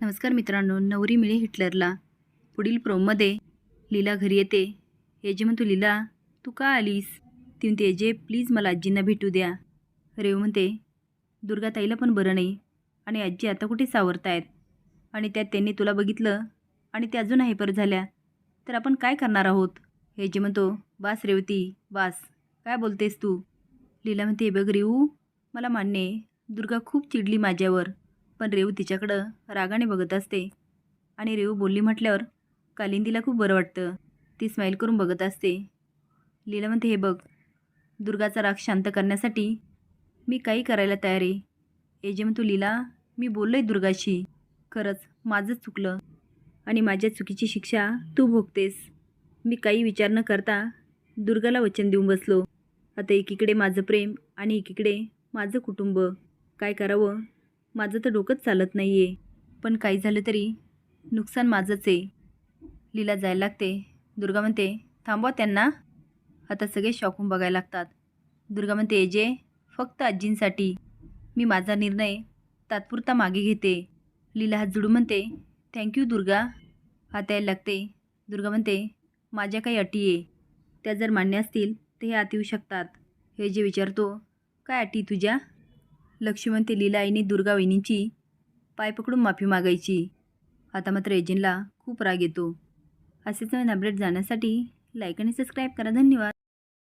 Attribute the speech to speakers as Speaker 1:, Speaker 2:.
Speaker 1: नमस्कार मित्रांनो नवरी मिळे हिटलरला. पुढील प्रोममध्ये लीला घरी येते. येजे म्हणतो लीला तू का आलीस? ती म्हणते येजे प्लीज मला आजींना भेटू द्या. रेव म्हणते दुर्गा ताईला पण बरं नाही. आणि आजी आता कुठे सावरतायत? आणि त्यात त्यांनी तुला बघितलं आणि ते अजून हायपर झाल्या. तर आपण काय करणार आहोत? येजे म्हणतो बास रेवती बास. काय बोलतेस तू? लीला म्हणते बघ रेऊ मला मान्य दुर्गा खूप चिडली माझ्यावर. पण रेवू तिच्याकडं रागाने बघत असते. आणि रेवू बोलली म्हटल्यावर कालिंदीला खूप बरं वाटतं. ती स्माईल करून बघत असते. लीला म्हणते हे बघ दुर्गाचा राग शांत करण्यासाठी मी काही करायला तयार आहे. एजे म्हणतो लीला मी बोललो आहे दुर्गाशी. खरंच माझंच चुकलं. आणि माझ्या चुकीची शिक्षा तू भोगतेस. मी काही विचार न करता दुर्गाला वचन देऊन बसलो. आता एकीकडे माझं प्रेम आणि एकीकडे माझं कुटुंब. काय करावं? माझं तर डोकंच चालत नाही आहे पण काही झालं तरी नुकसान माझंच आहे. लीला जायला लागते. दुर्गा म्हणते थांबवा त्यांना. आता सगळे शॉकून बघायला लागतात. दुर्गा म्हणते जे फक्त आजींसाठी. मी माझा निर्णय तात्पुरता मागे घेते. लीला हात जुडू म्हणते थँक्यू दुर्गा. हात यायला लागते. दुर्गा म्हणते माझ्या काही अटी आहे. त्या जर मान्य असतील तर हे आत येऊ शकतात. हे जे विचारतो काय अटी तुझ्या? लक्ष्मण ते लीला पाय पकडून माफी मागायची. आता मात्र एजंटला खूप राग येतो. असेच नवीन अपडेट जाण्यासाठी लाईक आणि सबस्क्राईब करा. धन्यवाद.